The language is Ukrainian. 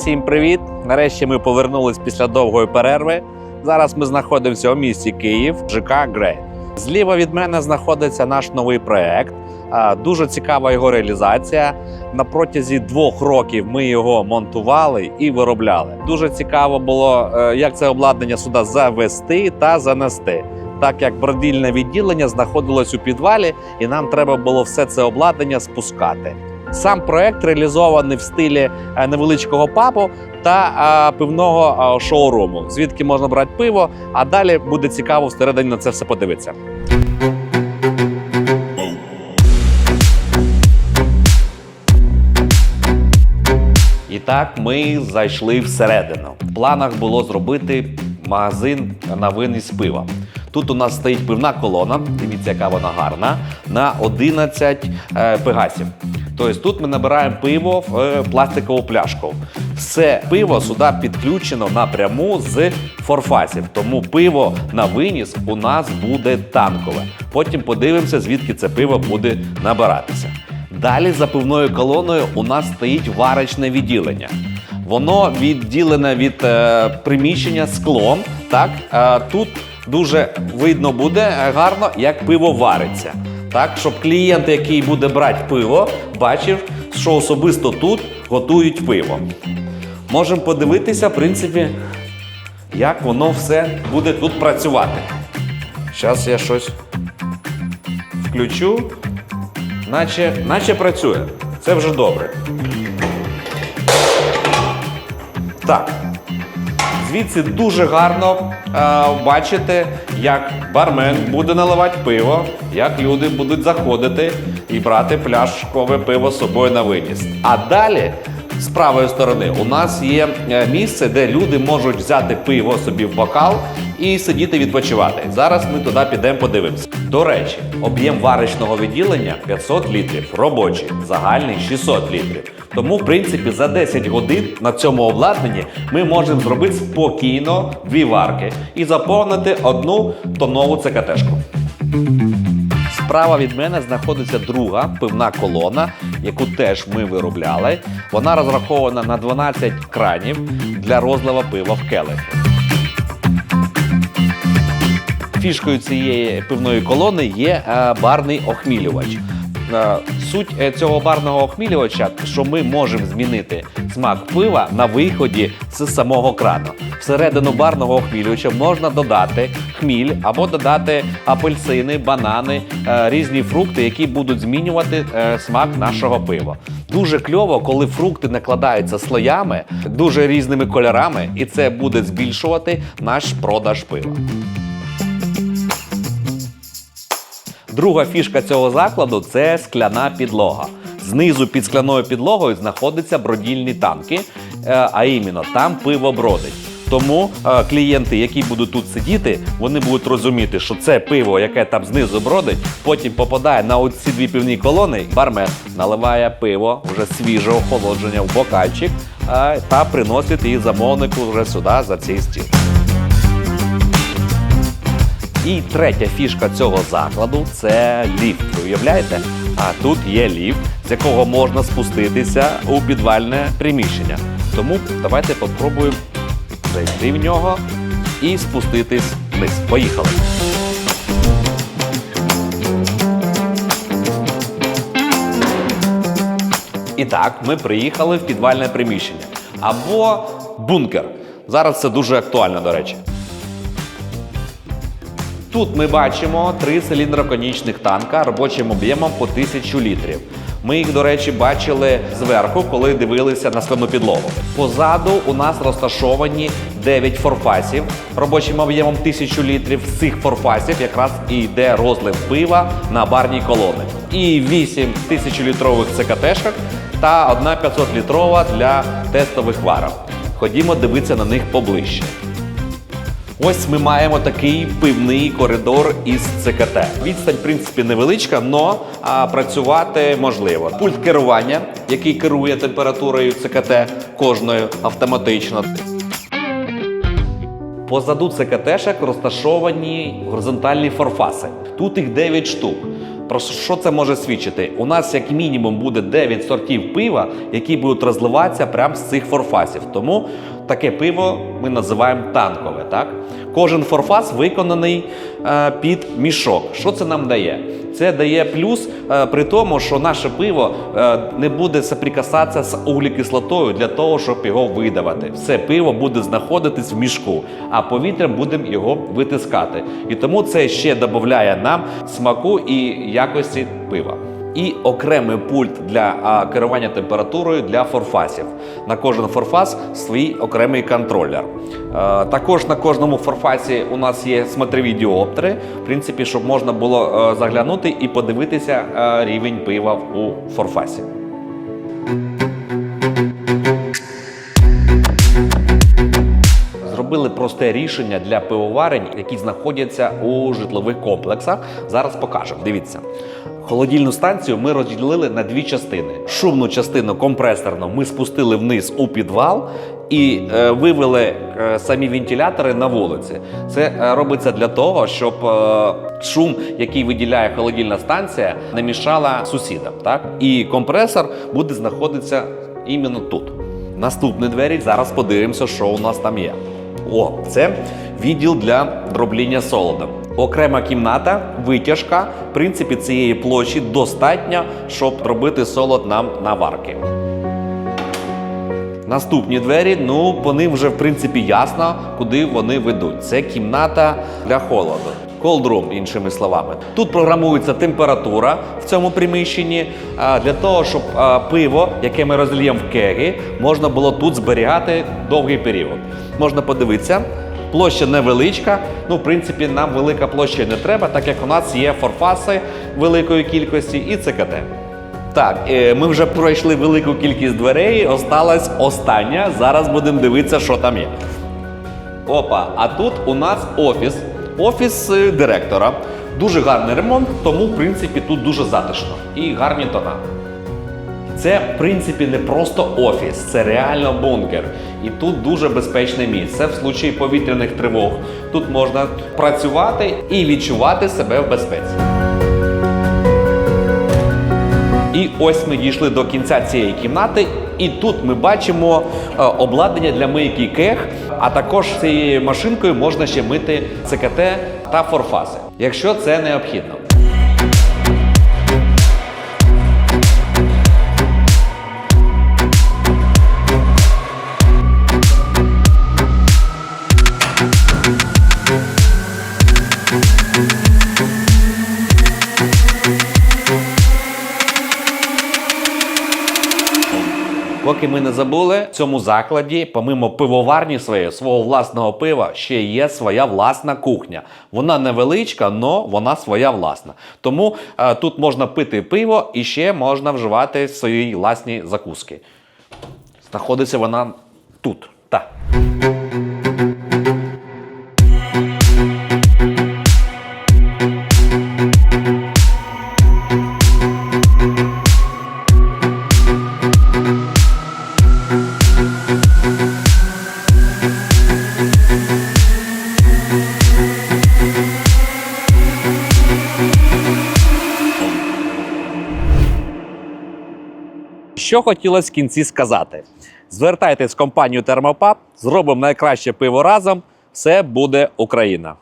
Всім привіт! Нарешті ми повернулись після довгої перерви. Зараз ми знаходимося у місті Київ, ЖК Грей. Зліва від мене знаходиться наш новий проект. Дуже цікава його реалізація. На протязі двох років ми його монтували і виробляли. Дуже цікаво було, е, як це обладнання сюди завести та занести. Так як бродільне відділення знаходилось у підвалі, і нам треба було все це обладнання спускати. Сам проект реалізований в стилі е, невеличкого пабу та е, пивного е, шоуруму, звідки можна брати пиво. А далі буде цікаво всередині на це все подивитися. І так ми зайшли всередину. В планах було зробити магазин на виніс пива. Тут у нас стоїть пивна колона, дивіться, яка вона гарна, на 11 е, пегасів. Тобто тут ми набираємо пиво в е, пластикову пляшку. Все пиво сюди підключено напряму з форфасів. Тому пиво на виніс у нас буде танкове. Потім подивимося, звідки це пиво буде набиратися. Далі за пивною колоною у нас стоїть варочне відділення. Воно відділене від е, приміщення склом. Так е, тут дуже видно буде гарно, як пиво вариться. Так, щоб клієнт, який буде брати пиво, бачив, що особисто тут готують пиво. Можемо подивитися, в принципі, як воно все буде тут працювати. Зараз я щось включу наче, наче працює. Це вже добре. Так. Звідси дуже гарно е, бачити, як бармен буде наливати пиво, як люди будуть заходити і брати пляшкове пиво з собою на виніс. А далі, з правої сторони, у нас є е, місце, де люди можуть взяти пиво собі в бокал і сидіти відпочивати. Зараз ми туди підемо подивимося. До речі, об'єм варочного відділення 500 літрів, робочий, загальний 600 літрів. Тому, в принципі, за 10 годин на цьому обладнанні ми можемо зробити спокійно дві варки і заповнити одну тонову ЦКТшку. Справа від мене знаходиться друга пивна колона, яку теж ми виробляли. Вона розрахована на 12 кранів для розлива пива в келихи. Фішкою цієї пивної колони є е, барний охмілювач. Е, Суть е, цього барного охмілювача, що ми можемо змінити смак пива на виході з самого крану. Всередину барного охмілювача можна додати хміль або додати апельсини, банани, різні фрукти, які будуть змінювати смак нашого пива. Дуже кльово, коли фрукти накладаються слоями, дуже різними кольорами, і це буде збільшувати наш продаж пива. Друга фішка цього закладу це скляна підлога. Знизу під скляною підлогою знаходяться бродільні танки, е, а іменно там пиво бродить. Тому е, клієнти, які будуть тут сидіти, вони будуть розуміти, що це пиво, яке там знизу бродить, потім попадає на оці дві пивні колони. Бармен наливає пиво вже свіже охолодження в бокальчик е, та приносить її замовнику вже сюди за цей стіл. І третя фішка цього закладу це ліфт. Ви уявляєте? А тут є ліфт, з якого можна спуститися у підвальне приміщення. Тому давайте попробуємо зайти в нього і спуститись вниз. Поїхали. І так, ми приїхали в підвальне приміщення або бункер. Зараз це дуже актуально, до речі. Тут ми бачимо три циліндроконічних танка робочим об'ємом по 1000 літрів. Ми їх, до речі, бачили зверху, коли дивилися на складну підлогу. Позаду у нас розташовані 9 форфасів робочим об'ємом 1000 літрів. З цих форфасів якраз і йде розлив пива на барні колони. І 8 1000-літрових ЦКТшок та одна 500-літрова для тестових варок. Ходімо дивитися на них поближче. Ось ми маємо такий пивний коридор із ЦКТ. Відстань, в принципі, невеличка, але працювати можливо. Пульт керування, який керує температурою ЦКТ кожною автоматично. Позаду ЦКТ-шек розташовані горизонтальні форфаси. Тут їх 9 штук. Про що це може свідчити? У нас як мінімум буде 9 сортів пива, які будуть розливатися прямо з цих форфасів. Тому таке пиво ми називаємо танкове. Так? Кожен форфас виконаний е, під мішок. Що це нам дає? Це дає плюс е, при тому, що наше пиво е, не буде соприкасатися з углекислотою для того, щоб його видавати. Все пиво буде знаходитись в мішку, а повітрям будемо його витискати. І тому це ще додає нам смаку і якості пива. І окремий пульт для а, керування температурою для форфасів. На кожен форфас свій окремий контролер. Е, також на кожному форфасі у нас є смотрові діоптри, в принципі, щоб можна було е, заглянути і подивитися е, рівень пива у форфасі. Просте рішення для пивоварень, які знаходяться у житлових комплексах. Зараз покажемо. Дивіться. Холодильну станцію ми розділили на дві частини. Шумну частину компресорну ми спустили вниз у підвал і е, вивели е, самі вентилятори на вулиці. Це е, робиться для того, щоб е, шум, який виділяє холодильна станція, не мішала сусідам. Так? І компресор буде знаходитися іменно тут. Наступні двері зараз подивимося, що у нас там є. О, це відділ для дробління солода. Окрема кімната, витяжка. В принципі, цієї площі достатньо, щоб робити солод нам на варки. Наступні двері, ну по ним вже в принципі ясно, куди вони ведуть. Це кімната для холоду. Room, іншими словами. Тут програмується температура в цьому приміщенні для того, щоб пиво, яке ми розліємо в кеги, можна було тут зберігати довгий період. Можна подивитися. Площа невеличка. Ну, в принципі, нам велика площа не треба, так як у нас є форфаси великої кількості і ЦКТ. Так, е, ми вже пройшли велику кількість дверей. Осталась остання. Зараз будемо дивитися, що там є. Опа, а тут у нас офіс. Офіс директора. Дуже гарний ремонт, тому, в принципі, тут дуже затишно і гарні тона. Це, в принципі, не просто офіс, це реально бункер. І тут дуже безпечне місце. В случаї повітряних тривог тут можна працювати і відчувати себе в безпеці. І ось ми дійшли до кінця цієї кімнати, і тут ми бачимо е, обладнання для мийки кех, а також цією машинкою можна ще мити ЦКТ та форфаси, якщо це необхідно. Поки ми не забули, в цьому закладі, помимо пивоварні своєї, свого власного пива, ще є своя власна кухня. Вона невеличка, але вона своя власна. Тому е, тут можна пити пиво і ще можна вживати свої власні закуски. Знаходиться вона тут. Так. Що хотілося в кінці сказати? Звертайтесь в компанію Термопап, зробимо найкраще пиво разом. Все буде Україна.